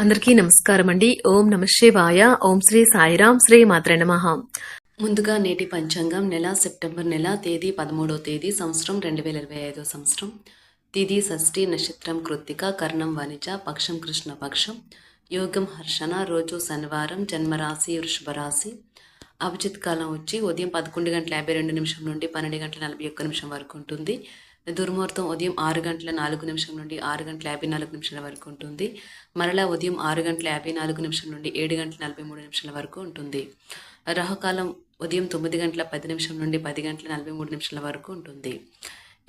అందరికీ నమస్కారం అండి ఓం నమ శివాయ. ఓం శ్రీ సాయిరాం శ్రీ మాత్ర నమః. ముందుగా నేటి పంచాంగం నెల సెప్టెంబర్ నెల తేదీ పదమూడవ తేదీ సంవత్సరం రెండు వేల ఇరవై ఐదో సంవత్సరం. తిది షష్ఠి నక్షత్రం కృత్తిక కర్ణం వనిజ పక్షం కృష్ణ పక్షం. యోగం హర్షణ రోజు శనివారం జన్మరాశి వృషభ రాశి అభిజిత్ కాలం వచ్చి ఉదయం పదకొండు గంటల యాభై రెండు నిమిషం నుండి పన్నెండు గంటల నలభై ఒక్క నిమిషం వరకు ఉంటుంది. దుర్ముహూర్తం ఉదయం ఆరు గంటల నాలుగు నిమిషం నుండి ఆరు గంటల యాభై నాలుగు నిమిషాల వరకు ఉంటుంది. మరలా ఉదయం ఆరు గంటల యాభై నాలుగు నిమిషం నుండి ఏడు గంటల నలభై మూడు నిమిషాల వరకు ఉంటుంది. రాహుకాలం ఉదయం తొమ్మిది గంటల పది నిమిషం నుండి పది గంటల నలభై మూడు నిమిషాల వరకు ఉంటుంది.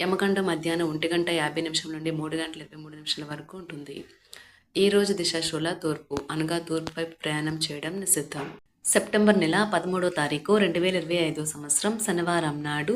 యమగంట మధ్యాహ్నం ఒంటి గంట యాభై నిమిషం నుండి మూడు గంటల ఇరవై మూడు నిమిషాల వరకు ఉంటుంది. ఈ రోజు దిశాశూల తూర్పు అనగా తూర్పుపై ప్రయాణం చేయడం నిషిద్ధం. సెప్టెంబర్ నెల పదమూడో తారీఖు రెండు వేల ఇరవై ఐదో సంవత్సరం శనివారం నాడు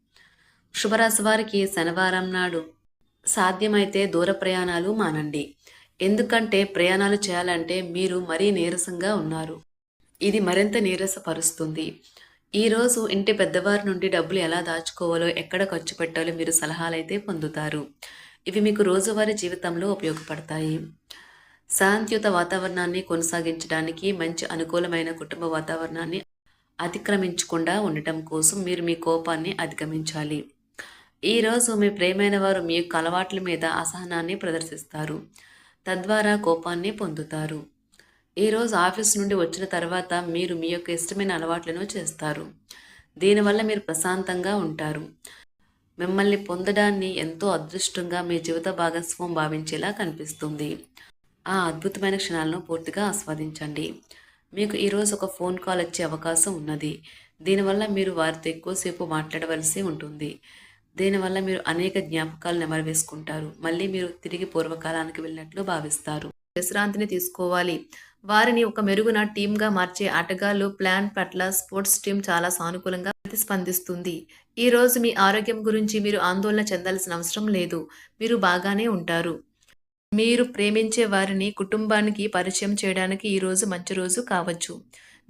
శుభరాశి వారికి శనివారం నాడు సాధ్యమైతే దూర ప్రయాణాలు మానండి. ఎందుకంటే ప్రయాణాలు చేయాలంటే మీరు మరీ నీరసంగా ఉన్నారు. ఇది మరింత నీరసపరుస్తుంది. ఈరోజు ఇంటి పెద్దవారి నుండి డబ్బులు ఎలా దాచుకోవాలో ఎక్కడ ఖర్చు పెట్టాలో మీరు సలహాలైతే పొందుతారు. ఇవి మీకు రోజువారీ జీవితంలో ఉపయోగపడతాయి. శాంతియుత వాతావరణాన్ని కొనసాగించడానికి మంచి అనుకూలమైన కుటుంబ వాతావరణాన్ని అతిక్రమించకుండా ఉండటం కోసం మీరు మీ కోపాన్ని అధిగమించాలి. ఈరోజు మీ ప్రేమైన వారు మీ యొక్క అలవాట్ల మీద అసహనాన్ని ప్రదర్శిస్తారు. తద్వారా కోపాన్ని పొందుతారు. ఈరోజు ఆఫీస్ నుండి వచ్చిన తర్వాత మీరు మీ యొక్క ఇష్టమైన అలవాట్లను చేస్తారు. దీనివల్ల మీరు ప్రశాంతంగా ఉంటారు. మిమ్మల్ని పొందడాన్ని ఎంతో అదృష్టంగా మీ జీవిత భాగస్వామి భావించేలా కనిపిస్తుంది. ఆ అద్భుతమైన క్షణాలను పూర్తిగా ఆస్వాదించండి. మీకు ఈరోజు ఒక ఫోన్ కాల్ వచ్చే అవకాశం ఉన్నది. దీనివల్ల మీరు వారితో ఎక్కువసేపు మాట్లాడవలసి ఉంటుంది. దీనివల్ల మీరు అనేక జ్ఞాపకాలు నెమరవేసుకుంటారు. మళ్ళీ మీరు తిరిగి పూర్వకాలానికి వెళ్ళినట్లు భావిస్తారు. విశ్రాంతిని తీసుకోవాలి. వారిని ఒక మెరుగున టీంగా మార్చే ఆటగాళ్ళు ప్లాన్ పట్ల స్పోర్ట్స్ టీం చాలా సానుకూలంగా ప్రతిస్పందిస్తుంది. ఈ రోజు మీ ఆరోగ్యం గురించి మీరు ఆందోళన చెందాల్సిన అవసరం లేదు. మీరు బాగానే ఉంటారు. మీరు ప్రేమించే వారిని కుటుంబానికి పరిచయం చేయడానికి ఈ రోజు మంచి రోజు కావచ్చు.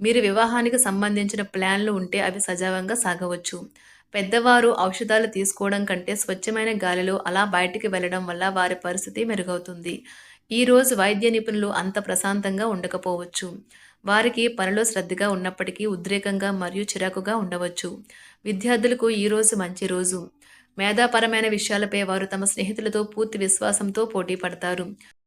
మీరు వివాహానికి సంబంధించిన ప్లాన్లు ఉంటే అవి సజావంగా సాగవచ్చు. పెద్దవారు ఔషధాలు తీసుకోవడం కంటే స్వచ్ఛమైన గాలిలో అలా బయటికి వెళ్ళడం వల్ల వారి పరిస్థితి మెరుగవుతుంది. ఈ రోజు వైద్య నిపుణులు అంత ప్రశాంతంగా ఉండకపోవచ్చు. వారికి పనిలో శ్రద్ధగా ఉన్నప్పటికీ ఉద్రేకంగా మరియు చిరాకుగా ఉండవచ్చు. విద్యార్థులకు ఈ రోజు మంచి రోజు. మేధాపరమైన విషయాలపై వారు తమ స్నేహితులతో పూర్తి విశ్వాసంతో పోటీ పడతారు.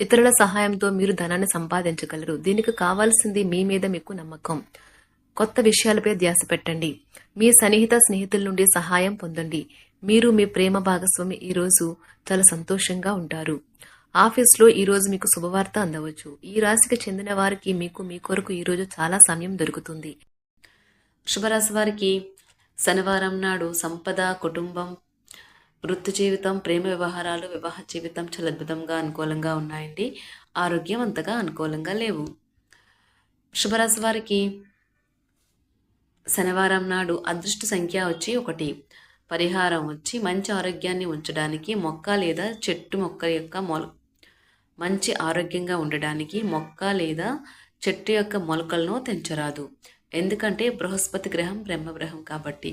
ఇతరుల సహాయంతో మీరు ధనాన్ని సంపాదించగలరు. దీనికి కావాల్సింది మీ మీద మీకు నమ్మకం. కొత్త విషయాలపై ధ్యాస పెట్టండి. మీ సన్నిహిత స్నేహితుల నుండి సహాయం పొందండి. మీరు మీ ప్రేమ భాగస్వామి ఈ రోజు చాలా సంతోషంగా ఉంటారు. ఆఫీస్లో ఈ రోజు మీకు శుభవార్త అందవచ్చు. ఈ రాశికి చెందిన వారికి మీకు మీ కొరకు ఈ రోజు చాలా సమయం దొరుకుతుంది. శుభరాశి వారికి శనివారం నాడు సంపద కుటుంబం వృత్తి జీవితం ప్రేమ వ్యవహారాలు వివాహ జీవితం చాలా అద్భుతంగా అనుకూలంగా ఉన్నాయండి. ఆరోగ్యం అంతగా అనుకూలంగా లేవు. శుభరాశి వారికి శనివారం నాడు అదృష్ట సంఖ్య వచ్చి ఒకటి. పరిహారం వచ్చి మంచి ఆరోగ్యాన్ని ఉంచడానికి మొక్క లేదా చెట్టు మొక్క యొక్క మొల మంచి ఆరోగ్యంగా ఉండడానికి మొక్క లేదా చెట్టు యొక్క మొలకలను తెంచరాదు. ఎందుకంటే బృహస్పతి గ్రహం బ్రహ్మగ్రహం కాబట్టి.